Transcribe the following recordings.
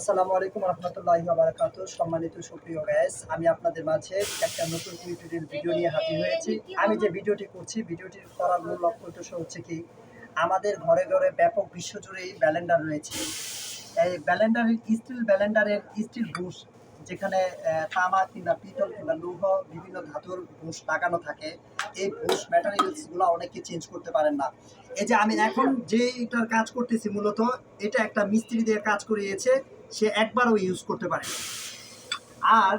আসসালামু আলাইকুম রহমতুল্লাহি বারাকাত সম্মানিত সুপ্রিয় গ্যাস আমি আপনাদের মাঝে একটা নতুন টিউটোরিয়াল ভিডিও নিয়ে হাজির হয়েছি। আমি যে ভিডিওটি করছি ভিডিওটি করার মূল লক্ষ্য উদ্দেশ্য হচ্ছে কি, আমাদের ঘরে ঘরে ব্যাপক বিশ্বজুড়েই ব্যালেন্ডার রয়েছে। এই ব্যালেন্ডারের স্টিল ব্যালেন্ডারের স্টিল বুশ যেখানে তামা কিংবা পিতল কিংবা লৌহ, বিভিন্ন ধাতুর বুশ লাগানো থাকে। এই বুশ ম্যাটেরিয়ালসগুলো অনেকে চেঞ্জ করতে পারেন না। এই যে আমি এখন যে এটার কাজ করতেছি মূলত, এটা একটা মিস্ত্রি দিয়ে কাজ করিয়েছে। সে একবারও ইউজ করতে পারে আর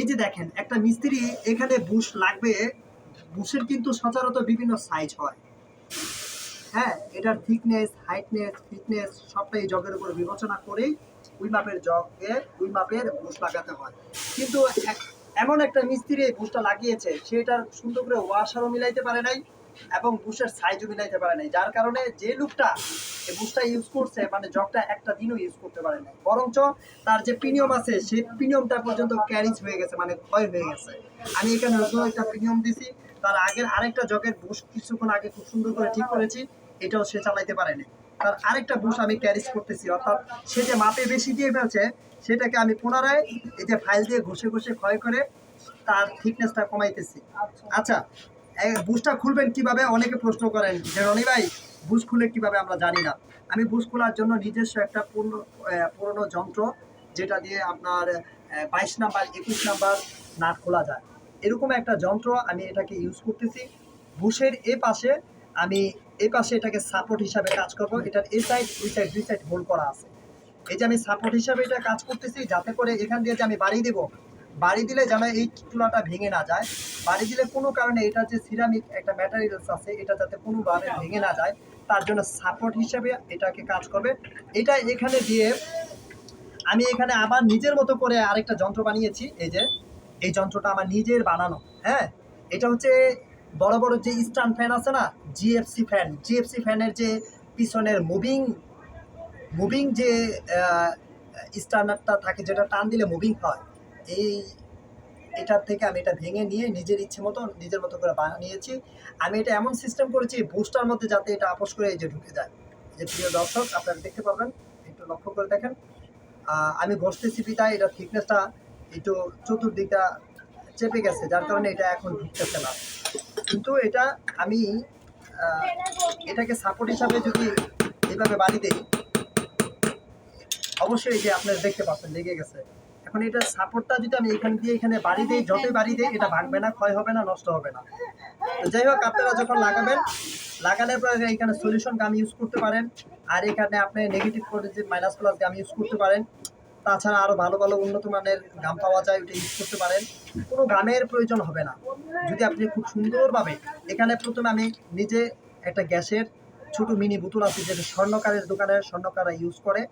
এই যে দেখেন, একটা মিস্ত্রি এখানে বুশ লাগবে, বুশের কিন্তু সচরাচর বিভিন্ন সাইজ হয়। হ্যাঁ এটার থিকনেস হাইটনেস ফিটনেস সবটাই জগের উপর বিবেচনা করেই ওই মাপের জগে, ওই মাপের বুশ লাগাতে হয়। কিন্তু এমন একটা মিস্ত্রি এই বুশটা লাগিয়েছে, সেটার সুন্দর করে ওয়াশারও মিলাইতে পারে নাই এবং বুশের সাইজও মিলাইতে পারে নাই। যার কারণে যে লোকটা এই বুশটা ইউজ করছে মানে জগটা একটা দিনও ইউজ করতে পারে নাই। বরঞ্চ তার যে প্রিমিয়াম আছে, সেই প্রিমিয়ামটা পর্যন্ত ক্যারিজ হয়ে গেছে মানে ক্ষয় হয়ে গেছে। আমি এখানে নতুন একটা প্রিমিয়াম দিছি, তার আগের আরেকটা জগের বুশ কিছুক্ষণ আগে খুব সুন্দর করে ঠিক করেছি, এটাও সে চালাইতে পারেনি তার আরেকটা বুশ আমি ক্যারিজ করতেছি, অর্থাৎ সে যে মাপে বেশি দিয়ে ফেলছে, সেটাকে আমি পুনরায় এই যে ফাইল দিয়ে ঘষে ঘষে ক্ষয় করে তার থিকনেসটা কমাইতেছি। আচ্ছা বুশটা খুলবেন কীভাবে? অনেকে প্রশ্ন করেন, যে রনি ভাই বুশ খুলে কীভাবে আমরা জানি না। আমি বুশ খোলার জন্য নিজস্ব একটা আহ, পুরনো যন্ত্র যেটা দিয়ে আপনার বাইশ নাম্বার একুশ নাম্বার নাট খোলা যায়। এরকম একটা যন্ত্র আমি এটাকে ইউজ করতেছি। বুশের এ পাশে আমি এই পাশে এটাকে সাপোর্ট হিসাবে কাজ করব। এটার এই সাইড ওই সাইড দুই সাইড হোল্ড করা আছে। এই যে আমি সাপোর্ট হিসাবে এটা কাজ করতেছি যাতে করে এখান দিয়ে যে আমি বাড়ি দেব বাড়ি দিলে যেন এই চুলাটা ভেঙে না যায়। বাড়ি দিলে কোনো কারণে এটা যে সিরামিক একটা ম্যাটেরিয়ালস আছে এটা যাতে কোনোভাবে ভেঙে না যায়। তার জন্য সাপোর্ট হিসাবে এটাকে কাজ করবে। এটা এখানে দিয়ে আমি এখানে আবার নিজের মতো করে আরেকটা যন্ত্র বানিয়েছি। এই যে, এই যন্ত্রটা আমার নিজের বানানো হ্যাঁ? এটা হচ্ছে বড় বড় যে স্ট্যান্ড ফ্যান আছে না জিএফসি ফ্যান জিএফসি ফ্যানের যে পিছনের মুভিং মুভিং যে স্ট্যান্ডার্ডটা থাকে, যেটা টান দিলে মুভিং হয়, এই এটার থেকে আমি এটা ভেঙে নিয়ে নিজের ইচ্ছে মতো, নিজের মতো করে বানিয়েছি। আমি এটা এমন সিস্টেম করেছি বুস্টার মধ্যে যাতে এটা আপোষ করে এই যে ঢুকে যায়। যে প্রিয় দর্শক, আপনারা দেখতে পাবেন একটু লক্ষ্য করে দেখেন। আমি ঘষতেছি পিতা এটা থিকনেসটা একটু চতুর্দিকটা চেপে গেছে, যার কারণে এটা এখন ঢুকতেছে না। কিন্তু এটা আমি এটাকে সাপোর্ট হিসাবে যদি এইভাবে বাড়ি দেই, অবশ্যই যে আপনারা দেখতে পাচ্ছেন, লেগে গেছে। এখন এটা সাপোর্টটা যদি আমি এখান দিয়ে এখানে বাড়ি দিই, যতই বাড়ি দিই, এটা ভাঙবে না, ক্ষয় হবে না, নষ্ট হবে না। তো যাই হোক, আপনারা যখন লাগাবেন লাগানোর পর এখানে সলিউশন গাম ইউজ করতে পারেন, আর এখানে আপনি নেগেটিভ করে যে মাইনাস প্লাস গাম ইউজ করতে পারেন। তাছাড়া আরও ভালো ভালো উন্নত মানের গাম পাওয়া যায়, ওটা ইউজ করতে পারেন। কোনো গামের প্রয়োজন হবে না। যদি আপনি খুব সুন্দরভাবে, এখানে প্রথমে আমি নিজে একটা গ্যাসের ছোট মিনি বোতল আছে, যেটা স্বর্ণকারের দোকানের স্বর্ণকারা ইউজ করে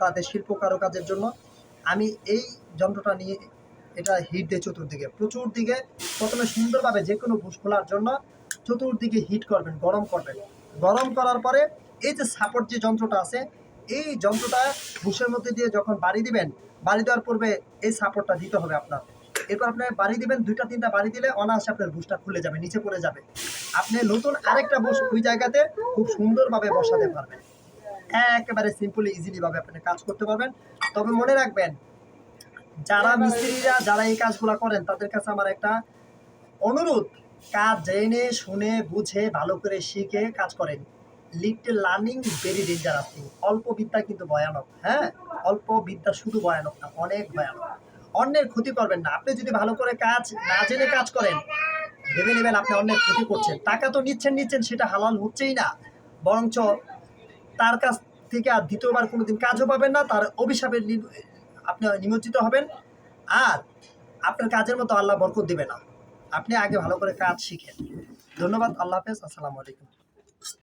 তাদের শিল্প কারুকাজের জন্য। আমি এই যন্ত্রটা নিয়ে এটা হিট দেয় চতুর্দিকে। প্রচুর দিকে প্রথমে সুন্দরভাবে যে কোনো বুশ খোলার জন্য চতুর্দিকে হিট করবেন, গরম করবেন। গরম করার পরে এই যে সাপোর্ট যে যন্ত্রটা আছে, এই যন্ত্রটা বুশের মধ্যে দিয়ে যখন বাড়ি দিবেন, বাড়ি দেওয়ার পূর্বে এই সাপোর্টটা দিতে হবে আপনার। এরপর আপনি বাড়ি দিবেন, দুইটা, তিনটা বাড়ি দিলে অনায়াসে আপনার বুশটা খুলে যাবে, নিচে পড়ে যাবে। আপনি নতুন আরেকটা বুশ ওই জায়গাতে খুব সুন্দরভাবে বসাতে পারবেন। একেবারে সিম্পলি ইজিলি ভাবে আপনি কাজ করতে পারবেন। তবে মনে রাখবেন, যারা মিস্ত্রিরা, যারা এই কাজগুলো করেন, তাদের কাছে আমার একটা অনুরোধ, কাজ জেনে, শুনে, বুঝে, ভালো করে শিখে কাজ করেন। Little learning very dangerous thing অল্প বিদ্যা কিন্তু ভয়ানক হ্যাঁ? অল্প বিদ্যা শুধু ভয়ানক না, অনেক ভয়ানক। অন্যের ক্ষতি করবেন না। আপনি যদি ভালো করে কাজ না জেনে কাজ করেন, ভেবে নেবেন আপনি অন্যের ক্ষতি করছেন। টাকা তো নিচ্ছেন নিচ্ছেন, সেটা হালাল হচ্ছেই না। বরঞ্চ তার কাছ থেকে আর দ্বিতীয়বার কোনোদিন কাজও পাবেন না, তার অভিশাপে আপনি নিমজ্জিত হবেন। আর আপনার কাজের মতো আল্লাহ বরকত দেবে না। আপনি আগে ভালো করে কাজ শিখেন। ধন্যবাদ, আল্লাহ হাফেজ, আসসালামু আলাইকুম।